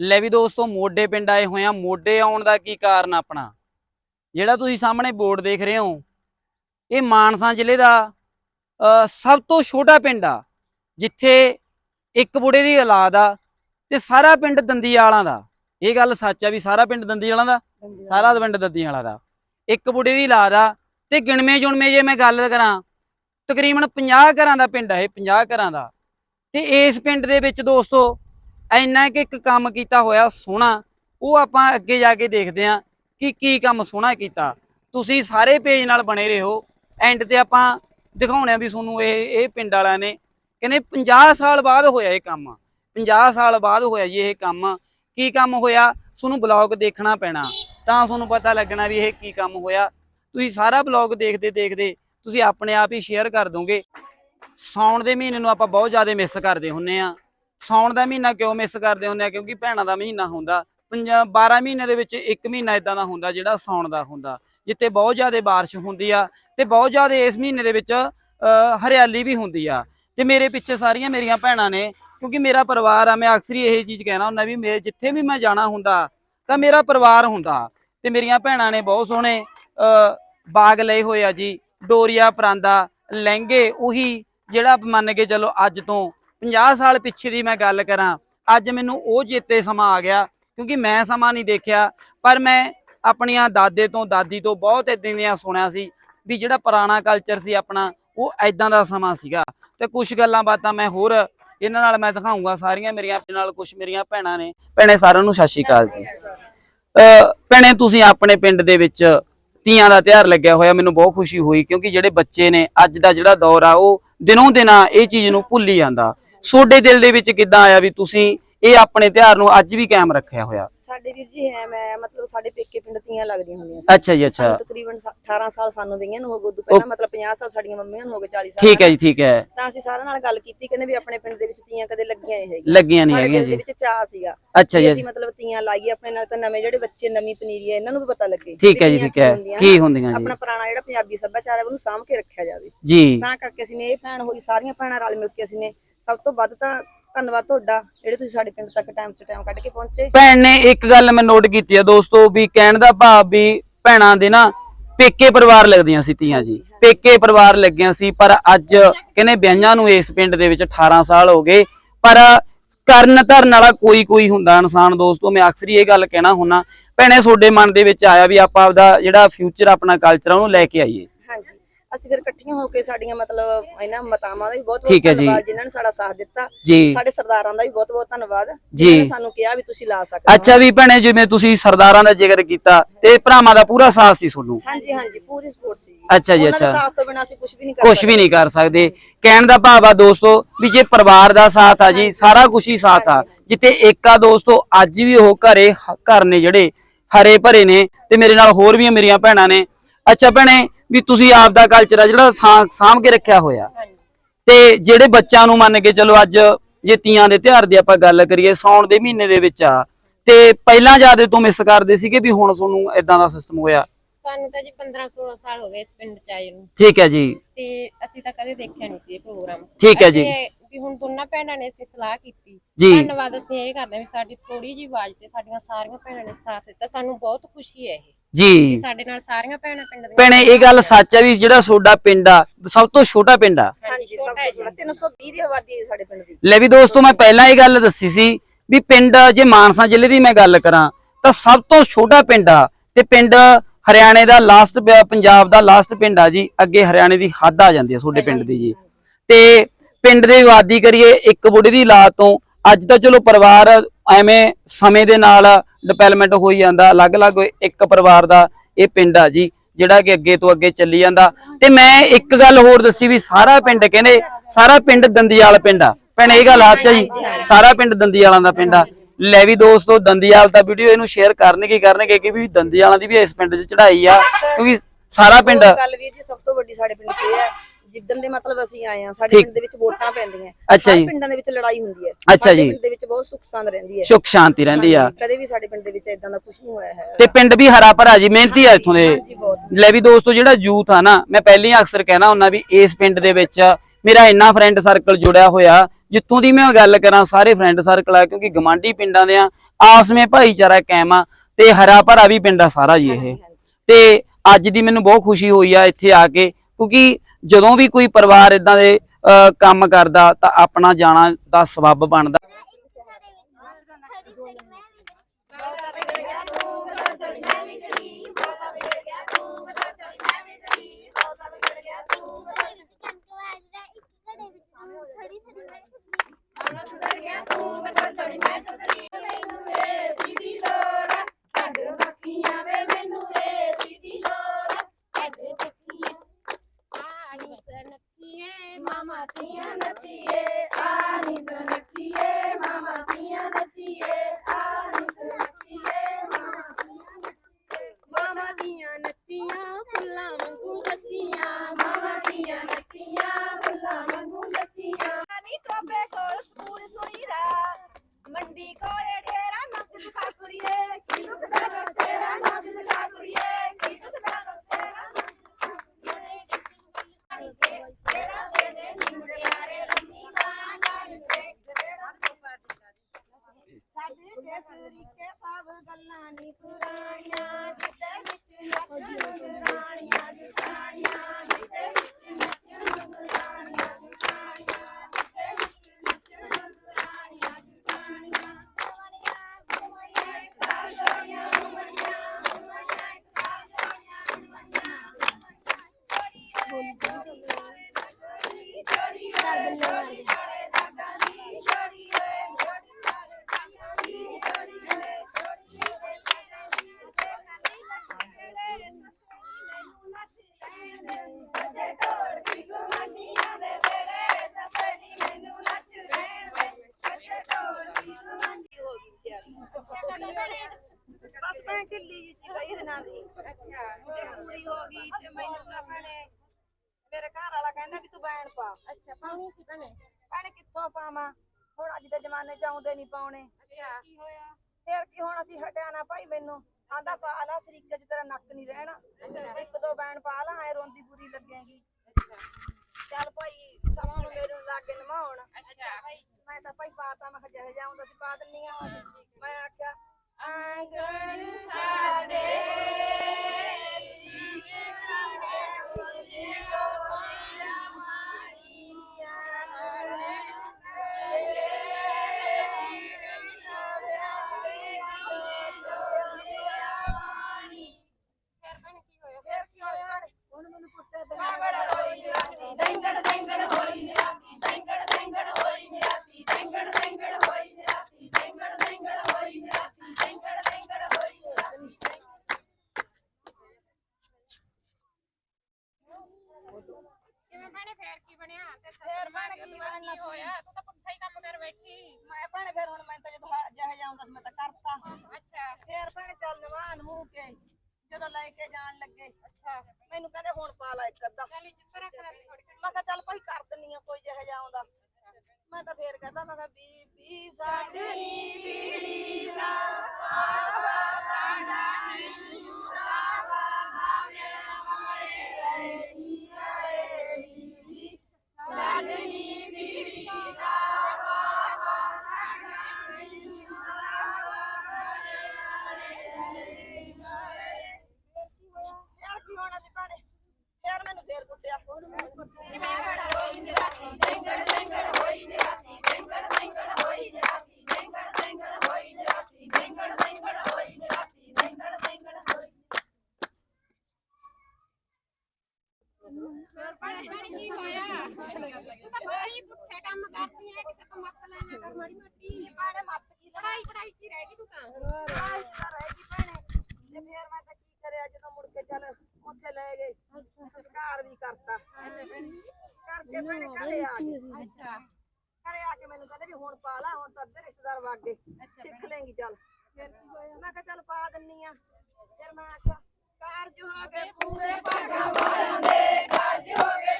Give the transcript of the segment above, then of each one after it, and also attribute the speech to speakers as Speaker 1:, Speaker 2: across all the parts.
Speaker 1: ਲੈ ਵੀ ਦੋਸਤੋ, ਮੋਢੇ ਪਿੰਡ ਆਏ ਹੋਏ ਆ। ਮੋਢੇ ਆਉਣ ਦਾ ਕੀ ਕਾਰਨ ਆਪਣਾ? ਜਿਹੜਾ ਤੁਸੀਂ ਸਾਹਮਣੇ ਬੋਰਡ ਦੇਖ ਰਹੇ ਹੋ, ਇਹ ਮਾਨਸਾ ਜ਼ਿਲ੍ਹੇ ਦਾ ਸਭ ਤੋਂ ਛੋਟਾ ਪਿੰਡ ਆ, ਜਿੱਥੇ ਇੱਕ ਬੁੜੇ ਦੀ ਔਲਾਦ ਆ ਤੇ ਸਾਰਾ ਪਿੰਡ ਦੰਦੀ ਵਾਲਾਂ ਦਾ। ਇਹ ਗੱਲ ਸੱਚ ਆ ਵੀ ਸਾਰਾ ਪਿੰਡ ਦੰਦੀ ਵਾਲਾਂ ਦਾ, ਸਾਰਾ ਪਿੰਡ ਦੰਦੀ ਵਾਲਾਂ ਦਾ। ਇੱਕ ਬੁੜੇ ਦੀ ਔਲਾਦ ਆ ਤੇ ਗਿਣਵੇਂ ਜੁਣਵੇਂ ਜੇ ਮੈਂ ਗੱਲ ਕਰਾਂ, ਤਕਰੀਬਨ 50 ਘਰਾਂ ਦਾ ਪਿੰਡ ਆ ਇਹ 50 ਘਰਾਂ ਦਾ। ਤੇ ਇਸ ਪਿੰਡ ਦੇ ਵਿੱਚ ਦੋਸਤੋ ਇੰਨਾ ਕਿ ਇੱਕ ਕੰਮ ਕੀਤਾ ਹੋਇਆ ਸੋਹਣਾ, ਉਹ ਆਪਾਂ ਅੱਗੇ ਜਾ ਕੇ ਦੇਖਦੇ ਹਾਂ ਕਿ ਕੀ ਕੰਮ ਸੋਹਣਾ ਕੀਤਾ। ਤੁਸੀਂ ਸਾਰੇ ਪੇਜ ਨਾਲ ਬਣੇ ਰਹੋ। ਐਂਡ ਤੇ ਆਪਾਂ ਦਿਖਾਉਣੇ ਆ ਵੀ ਤੁਹਾਨੂੰ ਇਹ ਇਹ ਪਿੰਡ ਵਾਲਿਆਂ ਨੇ ਕਹਿੰਦੇ 50 ਸਾਲ ਬਾਅਦ ਹੋਇਆ ਇਹ ਕੰਮ। 50 ਸਾਲ ਬਾਅਦ ਹੋਇਆ ਜੀ ਇਹ ਕੰਮ। ਕੀ ਕੰਮ ਹੋਇਆ? ਤੁਹਾਨੂੰ ਬਲੌਗ ਦੇਖਣਾ ਪੈਣਾ। ਤਾਂ ਤੁਹਾਨੂੰ ਪਤਾ ਲੱਗਣਾ ਵੀ ਇਹ ਕੀ ਕੰਮ ਹੋਇਆ। ਤੁਸੀਂ ਸਾਰਾ ਬਲੌਗ ਦੇਖਦੇ ਦੇਖਦੇ ਤੁਸੀਂ ਆਪਣੇ ਆਪ ਹੀ ਸ਼ੇਅਰ ਕਰ ਦੋਗੇ। ਸਾਉਣ ਦੇ ਮਹੀਨੇ ਨੂੰ ਆਪਾਂ ਬਹੁਤ ਜ਼ਿਆਦਾ ਮਿਸ ਕਰਦੇ ਹੁੰਨੇ ਆ ਸਾਉਣ ਦਾ ਮਹੀਨਾ ਕਿਉਂ ਮਿਸ ਕਰਦੇ ਹੁੰਦੇ ਆ? ਕਿਉਂਕਿ ਭੈਣਾਂ ਦਾ ਮਹੀਨਾ ਹੁੰਦਾ। 12 ਮਹੀਨੇ ਦੇ ਵਿੱਚ ਇੱਕ ਮਹੀਨਾ ਇਦਾਂ ਦਾ ਹੁੰਦਾ ਜਿਹੜਾ ਸਾਉਣ ਦਾ ਹੁੰਦਾ। ਜਿੱਥੇ ਬਹੁਤ ਜ਼ਿਆਦਾ ਬਾਰਿਸ਼ ਹੁੰਦੀ ਆ ਤੇ ਬਹੁਤ ਜ਼ਿਆਦਾ ਇਸ ਮਹੀਨੇ ਦੇ ਵਿੱਚ ਹਰਿਆਲੀ ਵੀ ਹੁੰਦੀ ਆ। ਤੇ ਮੇਰੇ ਪਿੱਛੇ ਸਾਰੀਆਂ ਮੇਰੀਆਂ ਭੈਣਾਂ ਨੇ ਕਿਉਂਕਿ ਮੇਰਾ ਪਰਿਵਾਰ ਆ ਮੈਂ ਅਕਸਰ ਹੀ ਇਹ ਚੀਜ਼ ਕਹਿਣਾ ਹੁੰਦਾ ਵੀ ਮੈਂ ਜਿੱਥੇ ਵੀ ਮੈਂ ਜਾਣਾ ਹੁੰਦਾ ਤਾਂ ਮੇਰਾ ਪਰਿਵਾਰ ਹੁੰਦਾ। ਤੇ ਮੇਰੀਆਂ ਭੈਣਾਂ ਨੇ ਬਹੁਤ ਸੋਹਣੇ ਅਹ, ਬਾਗ ਲਏ ਹੋਏ ਆ ਜੀ। ਡੋਰੀਆ ਪਰਾਂਦਾ ਲਹਿੰਗੇ ਉਹੀ ਜਿਹੜਾ ਮੰਨ ਕੇ ਚਲੋ ਅੱਜ ਤੋਂ 50 ਸਾਲ ਪਿੱਛੇ ਦੀ ਮੈਂ ਗੱਲ ਕਰਾਂ, ਅੱਜ ਮੈਨੂੰ ਉਹ ਚੇਤੇ ਸਮਾਂ ਆ ਗਿਆ, ਕਿਉਂਕਿ ਮੈਂ ਸਮਾਂ ਨਹੀਂ ਦੇਖਿਆ, ਪਰ ਮੈਂ ਆਪਣੀਆਂ ਦਾਦੇ ਤੋਂ, ਦਾਦੀ ਤੋਂ ਬਹੁਤ ਇਦਾਂ ਦੀਆਂ ਸੁਣਿਆ ਸੀ ਵੀ ਜਿਹੜਾ ਪੁਰਾਣਾ ਕਲਚਰ ਸੀ ਆਪਣਾ, ਉਹ ਐਦਾਂ ਦਾ ਸਮਾਂ ਸੀਗਾ। ਤੇ ਕੁਝ ਗੱਲਾਂ ਬਾਤਾਂ ਮੈਂ ਹੋਰ ਇਹਨਾਂ ਨਾਲ ਮੈਂ ਦਿਖਾਉਂਗਾ ਸਾਰੀਆਂ ਮੇਰੀਆਂ ਨਾਲ ਕੁਝ ਮੇਰੀਆਂ ਭੈਣਾਂ ਨੇ, ਭੈਣੇ ਸਾਰਿਆਂ ਨੂੰ ਸਤਿ ਸ਼੍ਰੀ ਅਕਾਲ ਜੀ। ਅਹ, ਭੈਣੇ ਤੁਸੀਂ ਆਪਣੇ ਪਿੰਡ ਦੇ ਵਿੱਚ ਤੀਆਂ ਦਾ ਤਿਉਹਾਰ ਲੱਗਿਆ ਹੋਇਆ, ਮੈਨੂੰ ਬਹੁਤ ਖੁਸ਼ੀ ਹੋਈ ਕਿਉਂਕਿ ਜਿਹੜੇ ਬੱਚੇ ਨੇ, ਅੱਜ ਦਾ ਜਿਹੜਾ ਦੌਰ ਆ, ਉਹ ਦਿਨੋਂ ਦਿਨਾਂ ਇਹ ਚੀਜ਼ ਨੂੰ ਭੁੱਲੀ ਜਾਂਦਾ। ਤੁਹਾਡੇ ਦਿਲ ਦੇ ਵਿੱਚ ਕਿੱਦਾਂ ਆਇਆ ਵੀ ਤੁਸੀਂ ਇਹ ਆਪਣੇ ਤਿਉਹਾਰ ਨੂੰ ਅੱਜ ਵੀ ਕਾਇਮ ਰੱਖਿਆ ਹੋਇਆ?
Speaker 2: ਸਾਡੇ ਵੀਰ ਜੀ ਹੈ ਮੈਂ ਮਤਲਬ ਸਾਡੇ ਪੇਕੇ ਪਿੰਡ ਤੀਆਂ ਲੱਗਦੀਆਂ ਹੁੰਦੀਆਂ ਸੀ।
Speaker 1: ਅੱਛਾ ਜੀ ਅੱਛਾ।
Speaker 2: ਸਾਨੂੰ ਤਕਰੀਬਨ ਸ- 18 ਸਾਲ ਸਾਨੂੰ ਵਈਆਂ ਨੂੰ ਹੋ ਗਏ ਉਦੋਂ ਪਹਿਲਾਂ ਮਤਲਬ 50 ਸਾਲ ਸਾਡੀਆਂ ਮੰਮੀਆਂ ਨੂੰ ਹੋ ਗਏ 40 ਸਾਲ
Speaker 1: ਠੀਕ ਹੈ ਜੀ ਠੀਕ ਹੈ।
Speaker 2: ਤਾਂ ਅਸੀਂ ਸਾਰਿਆਂ ਨਾਲ ਗੱਲ ਕੀਤੀ ਕਹਿੰਦੇ ਵੀ ਆਪਣੇ ਪਿੰਡ ਦੇ ਵਿੱਚ ਤੀਆਂ ਕਦੇ ਲੱਗੀਆਂ ਨਹੀਂ ਹੈਗੀਆਂ।
Speaker 1: ਲੱਗੀਆਂ ਨਹੀਂ ਹੈਗੀਆਂ
Speaker 2: ਦਿਲ ਦੇ
Speaker 1: ਜੀ।
Speaker 2: ਵਿੱਚ ਚਾਹ ਸੀਗਾ
Speaker 1: ਅੱਛਾ ਜੀ
Speaker 2: ਅਸੀਂ ਮਤਲਬ ਤੀਆਂ ਲਾਈਏ ਆਪਣੇ ਨਾਲ ਤਾਂ ਨਵੇਂ ਜਿਹੜੇ ਬੱਚੇ ਨਵੀਂ ਪਨੀਰੀ ਹੈ ਇਹਨਾਂ ਨੂੰ ਵੀ ਪਤਾ ਲੱਗੇ
Speaker 1: ਠੀਕ ਹੈ ਜੀ ਠੀਕ ਹੈ। ਕੀ ਹੁੰਦੀਆਂ ਜੀ।
Speaker 2: ਆਪਣਾ ਪੁਰਾਣਾ ਜਿਹੜਾ ਪੰਜਾਬੀ ਸੱਭਿਆਚਾਰ ਹੈ ਉਹਨੂੰ ਸਾਂਭ ਕੇ ਰੱਖਿਆ ਜਾਵੇ।
Speaker 1: ਜੀ।
Speaker 2: ਤਾਂ ਕਰਕੇ ਅਸੀਂ ਨੇ ਇਹ ਭੈਣ ਹੋਈ ਸਾਰੀਆਂ ਭੈਣਾਂ ਰਲ ਮਿਲ ਕੇ ਅਸੀਂ ਨੇ ਸਭ ਤੋਂ ਵੱਧ ਤਾਂ ਧੰਨਵਾਦ ਤੁਹਾਡਾ, ਜਿਹੜੇ ਤੁਸੀਂ ਸਾਡੇ ਪਿੰਡ ਤੱਕ ਟਾਈਮ 'ਚ ਟਾਈਮ ਕੱਢ ਕੇ ਪਹੁੰਚੇ।
Speaker 1: ਭੈਣ ਨੇ ਇੱਕ ਗੱਲ ਮੈਂ ਨੋਟ ਕੀਤੀ ਆ ਦੋਸਤੋ, ਵੀ ਕਹਿਣ ਦਾ ਭਾਵ ਵੀ ਭੈਣਾਂ ਦੇ ਨਾ ਪੇਕੇ ਪਰਿਵਾਰ ਲੱਗਦੀਆਂ ਸੀ ਤੀਆਂ ਜੀ। ਪੇਕੇ ਪਰਿਵਾਰ ਲੱਗੀਆਂ ਸੀ, ਪਰ ਅੱਜ ਕਹਿੰਦੇ ਵਿਆਹਾਂ ਨੂੰ ਇਸ ਪਿੰਡ ਦੇ ਵਿੱਚ 18 ਸਾਲ ਹੋ ਗਏ। ਪਰ ਕਰਨ ਧਰਨ ਵਾਲਾ ਕੋਈ ਕੋਈ ਹੁੰਦਾ ਇਨਸਾਨ ਦੋਸਤੋ, ਮੈਂ ਅਕਸਰ ਹੀ ਇਹ ਗੱਲ ਕਹਿਣਾ ਹੁੰਨਾ। ਭੈਣੇ, ਤੁਹਾਡੇ ਮਨ ਦੇ ਵਿੱਚ ਆਇਆ ਵੀ ਆਪਾਂ ਆਪਦਾ ਜਿਹੜਾ ਫਿਊਚਰ ਆਪਣਾ ਕਲਚਰ ਉਹਨੂੰ ਲੈ ਕੇ ਆਈਏ।
Speaker 2: ਅਸੀਂ ਫਿਰ ਇਕੱਠੀਆਂ ਹੋ ਕੇ ਸਾਡੀਆਂ ਮਤਲਬ ਇਹਨਾਂ ਮਤਾਵਾਂ ਦਾ ਵੀ ਬਹੁਤ ਬਹੁਤ। ਧੰਨਵਾਦ ਜਿਨ੍ਹਾਂ ਨੇ ਸਾਡਾ ਸਾਥ ਦਿੱਤਾ। ਸਾਡੇ ਸਰਦਾਰਾਂ ਦਾ ਵੀ ਬਹੁਤ ਬਹੁਤ ਧੰਨਵਾਦ।
Speaker 1: ਜੀ।
Speaker 2: ਜਿਨ੍ਹਾਂ ਨੇ ਸਾਨੂੰ ਕਿਹਾ ਵੀ ਤੁਸੀਂ ਲਾ ਸਕਦੇ ਹੋ।
Speaker 1: ਅੱਛਾ ਵੀ ਭੈਣੇ ਜਿਵੇਂ ਤੁਸੀਂ ਸਰਦਾਰਾਂ ਦਾ ਜ਼ਿਕਰ ਕੀਤਾ ਤੇ ਭਰਾਵਾਂ ਦਾ ਪੂਰਾ ਸਾਥ ਸੀ ਤੁਹਾਨੂੰ।
Speaker 2: ਹਾਂਜੀ ਹਾਂਜੀ ਪੂਰੀ ਸਪੋਰਟ ਸੀ।
Speaker 1: ਅੱਛਾ ਜੀ, ਅੱਛਾ।
Speaker 2: ਸਾਥ ਤੋਂ ਬਿਨਾਂ ਅਸੀਂ ਕੁਝ ਵੀ ਨਹੀਂ ਕਰ
Speaker 1: ਕੁਝ ਵੀ ਨਹੀਂ ਕਰ ਸਕਦੇ। ਕਹਿਣ ਦਾ ਭਾਵ ਆ ਦੋਸਤੋ ਵੀ ਜੇ ਪਰਿਵਾਰ ਦਾ ਸਾਥ ਆ ਜੀ ਸਾਰਾ ਕੁਝ ਹੀ ਸਾਥ ਆ। ਜਿੱਤੇ ਆ ਦੋਸਤੋ ਅੱਜ ਵੀ ਉਹ ਘਰੇ ਘਰ ਨੇ ਜਿਹੜੇ ਹਰੇ ਭਰੇ ਨੇ ਤੇ ਮੇਰੇ ਨਾਲ ਹੋਰ ਵੀ ਮੇਰੀਆਂ ਭੈਣਾਂ ਨੇ। ਅੱਛਾ ਭੈਣੇ ਵੀ ਤੁਸੀਂ ਆਪ ਦਾ ਕਲਚਰ ਆ ਜਿਹੜਾ ਸਾਂਭ ਕੇ ਰੱਖਿਆ ਹੋਇਆ। ਤੇ ਜਿਹੜੇ ਬੱਚਿਆਂ ਨੂੰ ਮੰਨ ਕੇ ਚਲੋ ਅੱਜ ਜੇ ਤੀਆਂ ਦੇ ਤਿਉਹਾਰ ਦੀ ਆਪਾਂ ਗੱਲ ਕਰੀਏ ਸੌਣ ਦੇ ਮਹੀਨੇ ਦੇ ਵਿੱਚ ਆ ਤੇ ਪਹਿਲਾਂ ਜਿਆਦੇ ਤੋਂ ਮਿਸ ਕਰਦੇ ਸੀਗੇ ਵੀ ਹੁਣ ਤੁਹਾਨੂੰ ਇਦਾਂ ਦਾ ਸਿਸਟਮ ਹੋਇਆ।
Speaker 3: ਸਾਨੂੰ ਤਾਂ ਜੀ 15 16 ਸਾਲ ਹੋ ਗਏ ਇਸ ਪਿੰਡ ਚ ਆਏ ਨੂੰ।
Speaker 1: ਠੀਕ ਹੈ ਜੀ।
Speaker 3: ਤੇ ਅਸੀਂ ਤਾਂ ਕਦੇ ਦੇਖਿਆ ਨਹੀਂ ਸੀ ਇਹ ਪ੍ਰੋਗਰਾਮ
Speaker 1: ਠੀਕ ਹੈ ਜੀ।
Speaker 3: ਵੀ ਹੁਣ ਦੋਨਾਂ ਭੈਣਾਂ ਨੇ ਅਸੀਂ ਸਲਾਹ ਕੀਤੀ।
Speaker 1: ਜੀ।
Speaker 3: ਧੰਨਵਾਦ ਅਸੀਂ ਇਹ ਕਰਦੇ ਹਾਂ ਵੀ ਸਾਡੀ ਥੋੜੀ ਜੀ ਆਵਾਜ਼ ਤੇ ਸਾਡੀਆਂ ਸਾਰੀਆਂ ਭੈਣਾਂ ਨੇ ਸਾਥ ਦਿੱਤਾ। ਸਾਨੂੰ ਬਹੁਤ ਖੁਸ਼ੀ ਹੈ ਇਹ।
Speaker 1: ਜੀ।
Speaker 3: ਸਾਡੇ ਨਾਲ ਸਾਰੀਆਂ ਭੈਣਾਂ ਪਿੰਡ ਦੀਆਂ
Speaker 1: ਭੈਣੇ ਇਹ ਗੱਲ ਸੱਚ ਹੈ ਵੀ ਜਿਹੜਾ ਤੁਹਾਡਾ ਪਿੰਡ ਆ ਸਭ ਤੋਂ ਛੋਟਾ ਪਿੰਡ ਆ।
Speaker 2: ਹਾਂਜੀ ਸਭ ਤੋਂ ਛੋਟਾ 320 ਦੀ ਆਬਾਦੀ ਹੈ ਸਾਡੇ ਪਿੰਡ ਦੀ।
Speaker 1: ਲੈ ਵੀ ਦੋਸਤੋ ਮੈਂ ਪਹਿਲਾਂ ਇਹ ਗੱਲ ਦੱਸੀ ਸੀ ਵੀ ਪਿੰਡ ਜੇ ਮਾਨਸਾ ਜ਼ਿਲ੍ਹੇ ਦੀ ਮੈਂ ਗੱਲ ਕਰਾਂ ਤਾਂ ਸਭ ਤੋਂ ਛੋਟਾ ਪਿੰਡ ਆ ਤੇ ਪਿੰਡ ਹਰਿਆਣੇ ਦਾ ਲਾਸਟ ਪੰਜਾਬ ਦਾ ਲਾਸਟ ਪਿੰਡ ਆ ਜੀ। ਅੱਗੇ ਹਰਿਆਣੇ ਦੀ ਹੱਦ ਆ ਜਾਂਦੀ ਹੈ ਤੁਹਾਡੇ ਪਿੰਡ ਦੀ ਜੀ। ਤੇ ਪਿੰਡ ਦੀ ਆਬਾਦੀ ਕਰੀਏ ਇੱਕ ਬੁੜੇ ਦੀ ਲਾਤ ਤੋਂ ਅੱਜ ਤਾਂ ਚਲੋ ਪਰਿਵਾਰ ਐਵੇਂ ਸਮੇਂ ਦੇ ਨਾਲ ਡਿਵੈਲਪਮੈਂਟ ਹੋਈ ਜਾਂਦਾ, ਅਲੱਗ-ਅਲੱਗ ਇੱਕ ਪਰਿਵਾਰ ਦਾ ਇਹ ਪਿੰਡ ਆ ਜੀ, ਜਿਹੜਾ ਕਿ ਅੱਗੇ ਤੋਂ ਅੱਗੇ ਚੱਲੀ ਜਾਂਦਾ। ਤੇ ਮੈਂ ਇੱਕ ਗੱਲ ਹੋਰ ਦੱਸੀ ਵੀ ਸਾਰਾ ਪਿੰਡ ਕਹਿੰਦੇ, ਸਾਰਾ ਪਿੰਡ ਦੰਦੀਵਾਲ ਪਿੰਡ ਆ। ਭੈਣ, ਇਹ ਗੱਲ ਆਚ ਜੀ, ਸਾਰਾ ਪਿੰਡ ਦੰਦੀਵਾਲਾਂ ਦਾ ਪਿੰਡ ਆ। ਲੈ ਵੀ ਦੋਸਤੋ ਦੰਦੀਵਾਲ ਦਾ ਵੀਡੀਓ ਇਹਨੂੰ ਸ਼ੇਅਰ ਕਰਨਗੇ ਕਰਨਗੇ ਕਿ ਵੀ ਦੰਦੀਵਾਲਾਂ ਦੀ ਵੀ ਇਸ ਪਿੰਡ 'ਚ ਚੜਾਈ ਆ, ਕਿਉਂਕਿ ਸਾਰਾ ਪਿੰਡ
Speaker 2: ਗੱਲ ਵੀਰ ਜੀ, ਸਭ ਤੋਂ ਵੱਡੀ ਸਾਡੇ ਪਿੰਡ 'ਚ ਇਹ ਹੈ ਜਿੱਦਣ ਦੇ ਮਤਲਬ ਅਸੀਂ ਆਏ ਆ ਸਾਡੇ। ਪਿੰਡ ਦੇ ਵਿੱਚ ਵੋਟਾਂ ਪੈਂਦੀਆਂ।
Speaker 1: ਅੱਛਾ ਜੀ।
Speaker 2: ਪਿੰਡਾਂ ਦੇ ਵਿੱਚ ਲੜਾਈ ਹੁੰਦੀ ਹੈ।
Speaker 1: ਅੱਛਾ ਜੀ।
Speaker 2: ਪਿੰਡ ਦੇ ਵਿੱਚ ਬਹੁਤ ਸੁੱਖ ਸਾਂਦ ਰਹਿੰਦੀ ਹੈ।
Speaker 1: ਸੁੱਖ ਸ਼ਾਂਤੀ ਰਹਿੰਦੀ ਆ।
Speaker 2: ਕਦੇ ਵੀ ਸਾਡੇ ਪਿੰਡ ਦੇ ਵਿੱਚ ਇਦਾਂ ਦਾ ਕੁਝ ਨਹੀਂ ਹੋਇਆ ਹੈ।
Speaker 1: ਤੇ ਪਿੰਡ ਵੀ ਹਰਾ ਭਰਾ ਜੀ ਮਿਹਨਤੀ ਆ ਇੱਥੋਂ ਦੇ। ਲੈ ਵੀ ਦੋਸਤੋ ਜਿਹੜਾ ਯੂਥ ਆ ਨਾ ਮੈਂ ਪਹਿਲਾਂ ਹੀ ਅਕਸਰ ਕਹਿਣਾ ਹੁੰਦਾ ਵੀ ਇਸ ਪਿੰਡ ਦੇ ਵਿੱਚ ਮੇਰਾ ਇੰਨਾ ਫਰੈਂਡ ਸਰਕਲ ਜੁੜਿਆ ਹੋਇਆ ਜਿੱਥੋਂ ਦੀ ਮੈਂ ਗੱਲ ਕਰਾਂ ਸਾਰੇ ਫਰੈਂਡ ਸਰਕਲ ਆ ਕਿਉਂਕਿ ਗਮਾਂਡੀ ਪਿੰਡਾਂ ਦੇ ਆ ਆਪਸ ਵਿੱਚ ਭਾਈਚਾਰਾ ਕਾਇਮ ਆ ਤੇ ਹਰਾ ਭਰਾ ਵੀ ਪਿੰਡ ਆ ਸਾਰਾ ਜੀ ਇਹ। ਤੇ ਅੱਜ ਦੀ ਮੈਨੂੰ ਬਹੁਤ ਖੁਸ਼ੀ ਹੋਈ ਆ ਇੱਥੇ ਆ ਕੇ ਕਿਉਂਕਿ ਜਦੋਂ ਵੀ ਕੋਈ ਪਰਿਵਾਰ ਇਦਾਂ ਦੇ ਕੰਮ ਕਰਦਾ ਤਾਂ ਆਪਣਾ ਜਾਣਾ ਦਾ ਸਬੱਬ ਬਣਦਾ
Speaker 4: ਮਾਮਾ ਤੀਆਂ ਨੱਚੀਏ ਆਨੀ ਸੁਨੱਖੀਏ ਮਾਮਾ ਤੀਆਂ ਨੱਚੀਏ ਆਨੀ ਸੁਨੱਖੀਏ ਮਾਮਾ ਦੀਆਂ ਨੱਚੀਆਂ ਫੁੱਲਾਂ ਵਾਂਗੂ ਨੱਚੀਆਂ ਮਾਮਾ ਦੀਆਂ ਨੱਚੀਆਂ ਫੁੱਲਾਂ ਵਾਂਗੂ ਨੱਚੀਆਂ।
Speaker 2: ਨੀ ਟੋਬੇ ਕੋਲ ਸਕੂਲ ਸੁਣੀਦਾ ਮੰਡੀ ਕੋਲੇ ਡੇਰਾ ਨੱਚ ਦਿਖਾ ਕੁੜੀਏ। ਕੀ ਦੁਖਦਾ ਗਾ ਤੇਰਾ ਨੱਚ ਦਿਖਾ ਕੁੜੀਏ। ਕੀ ਦੁਖਦਾ ਗਾ ਤੇਰਾ
Speaker 4: ਤੇਰਾ ਦੇ ਦੇ ਨਿੰਦਿਆਰੇ ਲੰਮੀ ਬਾਂਹ ਨਾਲ ਤੇ
Speaker 2: ਸਾਡੇ ਦੇਸਰੀ ਕੇ ਸਭ ਗੱਲਾਂ ਨੀ ਪੁਰਾਣੀਆਂ ਜਿੱਤੇ ਵਿੱਚ ਨੱਚਣ ਰਾਣੀਆਂ ਜੁਟਾਣੀਆਂ ਜਿੱਤੇ ਵਿੱਚ ਨੱਚਣ ਰਾਣੀਆਂ ਜੁਟਾਣੀਆਂ ਜਿੱਤੇ ਵਿੱਚ ਨੱਚਣ ਰਾਣੀਆਂ ਜੁਟਾਣੀਆਂ ਸਾਸ਼ੋਰੀਆਂ ਮਣੀਆਂ ਮਣੀਆਂ ਸਾਸ਼ੋਰੀਆਂ ਬਸ ਮੈਂ ਢਿੱਲੀ ਜਿਹੀ ਸੀ ਕਈ ਦਿਨਾਂ ਦੀ।
Speaker 4: ਅੱਛਾ।
Speaker 2: ਤੇ ਪੂਰੀ ਹੋ ਗਈ ਤੇ ਮੈਨੂੰ ਤਾਂ ਭੈਣੇ ਮੇਰੇ ਘਰ ਵਾਲਾ ਕਹਿੰਦਾ ਵੀ ਤੂੰ ਬੈਣ ਪਾ।
Speaker 4: ਅੱਛਾ ਪਾਉਣੀ ਸੀ ਭੈਣੇ?
Speaker 2: ਭੈਣੇ ਕਿੱਥੋਂ ਪਾਵਾਂ? ਹੁਣ ਅੱਜ ਦੇ ਜ਼ਮਾਨੇ ਚ ਆਉਂਦੇ ਨਹੀਂ ਪਾਉਣੇ।
Speaker 4: ਅੱਛਾ। ਕੀ ਹੋਇਆ?
Speaker 2: ਫੇਰ ਕੀ ਹੁਣ ਅਸੀਂ ਹਟਿਆ ਨਾ ਭਾਈ ਮੈਨੂੰ। ਆਂਦਾ ਪਾ ਲਾ ਸਰੀਕੇ ਚ ਤੇਰਾ ਨੱਕ ਨਹੀਂ ਰਹਿਣਾ। ਇੱਕ ਦੋ ਬੈਣ ਪਾ ਲਾ ਐ ਰੋਂਦੀ ਬੁਰੀ ਲੱਗੇਗੀ। ਚੱਲ ਭਾਈ ਸੱਸ ਨੂੰ ਮੇਰੇ ਨੂੰ ਲਾਗੇ ਨਮਾਉਣ।
Speaker 4: ਅੱਛਾ।
Speaker 2: ਮੈਂ ਤਾਂ ਭਾਈ ਪਾਤਾ ਮੈਂ ਕਿਹਾ ਜਿਹੇ ਜਾਉਂਦਾ ਸੀ ਪਾ ਦਿੰਨੀ ਆ। ਮੈਂ ਆਖਿਆ
Speaker 4: ਬਣ ਕੀ
Speaker 2: ਬਣਨਾ ਸੀ?
Speaker 4: ਹੋਇਆ? ਤੂੰ ਤਾਂ ਪੁੱਠਾ ਹੀ ਕੰਮ ਕਰ ਬੈਠੀ।
Speaker 2: ਮੈਂ ਭੈਣੇ ਫਿਰ ਹੁਣ ਮੈਂ ਤਾਂ ਜਦੋਂ ਜਿਹੇ ਜਾਉਂਦਾ ਸੀ ਮੈਂ ਤਾਂ ਕਰਤਾ।
Speaker 4: ਅੱਛਾ।
Speaker 2: ਫੇਰ ਭੈਣੇ ਚੱਲ ਨਵਾਨ ਮੂੰਹ ਕੇ ਜਦੋਂ ਲੈ ਕੇ ਜਾਣ ਲੱਗੇ।
Speaker 4: ਅੱਛਾ।
Speaker 2: ਮੈਨੂੰ ਕਹਿੰਦੇ ਹੁਣ ਪਾ ਲੈ ਇੱਕ ਅੱਧਾ।
Speaker 4: ਚੱਲ ਇੱਜ਼ਤ ਰੱਖ ਲੈ ਥੋੜੀ
Speaker 2: ਮੈਂ ਕਿਹਾ ਚੱਲ ਭਾਈ ਕਰ ਦਿੰਨੀ ਆ ਕੋਈ ਜਿਹੇ ਜਾਉਂਦਾ ਮੈਂ ਤਾਂ ਫੇਰ ਕਹਤਾ ਮੈਂ ਕਿਹਾ ਬੀਬੀ ਸਾਡੀ
Speaker 4: ਤੂੰ ਤਾਂ ਬੜੀ ਪੁੱਠੇ ਕੰਮ ਕਰਦੀ ਹੈ ਕਿਸੇ ਤੋਂ ਮੱਤ ਲੈਣਾ ਕਰ ਮਾੜੀ ਮੋਟੀ।
Speaker 2: ਭੈਣੇ ਮੱਤ ਕੀ ਲੈ
Speaker 4: ਪੜਾਈ ਪੜਾਈ ਚ ਹੀ ਰਹਿ ਗਈ ਤੂੰ ਤਾਂ।
Speaker 2: ਆਹ ਤਾਂ ਰਹਿ ਗਈ ਭੈਣੇ। ਤੇ ਫੇਰ ਮੈਂ ਤਾਂ ਕੀ ਕਰਿਆ ਜਦੋਂ ਮੁੜ ਕੇ ਚੱਲ ਉੱਥੇ ਲੈ ਗਏ। ਸੰਸਕਾਰ ਵੀ ਕਰਤਾ। ਕਰਕੇ ਭੈਣੇ ਘਰੇ ਆ ਗਈ
Speaker 4: ਅੱਛਾ।
Speaker 2: ਘਰੇ ਆ ਕੇ ਮੈਨੂੰ ਕਹਿੰਦੇ ਵੀ ਹੁਣ ਪਾ ਲਾ ਹੁਣ ਤਾਂ ਅੱਧੇ ਰਿਸ਼ਤੇਦਾਰ ਵਗ ਗਏ। ਸਿੱਖ ਲੇਂਗੀ ਚੱਲ। ਮੈਂ ਕਿਹਾ ਚੱਲ ਪਾ ਦਿੰਨੀ ਆ। ਫਿਰ ਮੈਂ ਆਖਿਆ ਕਾਰਜ ਹੋ ਗਏ ਪੂਰੇ ਭਾਗਾ ਵਾਲਿਆਂ ਦੇ।
Speaker 4: ਕਾਜ ਹੋ ਗਏ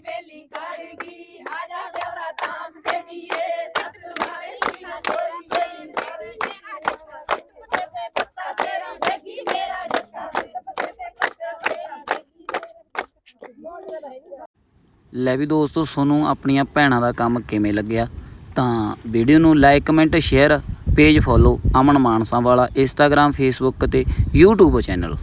Speaker 2: ਵੇਲੀ
Speaker 4: ਕਰਗੀ ਆ ਜਾ ਦੇਵਰਾ ਤਾਂਸ ਖੇਡੀਏ ਸੱਸ
Speaker 2: ਮਾਰੇ ਕੀ
Speaker 4: ਨਾ ਸੋਰੀ
Speaker 1: ਲੈ ਵੀ ਦੋਸਤੋ ਤੁਹਾਨੂੰ ਆਪਣੀਆਂ ਭੈਣਾਂ ਦਾ ਕੰਮ ਕਿਵੇਂ ਲੱਗਿਆ? ਤਾਂ ਵੀਡੀਓ ਨੂੰ like comment share page follow Aman Mansa ਵਾਲਾ ਇੰਸਟਾਗ੍ਰam ਫੇਸਬੁੱਕ ਤੇ YouTube ਚੈਨਲ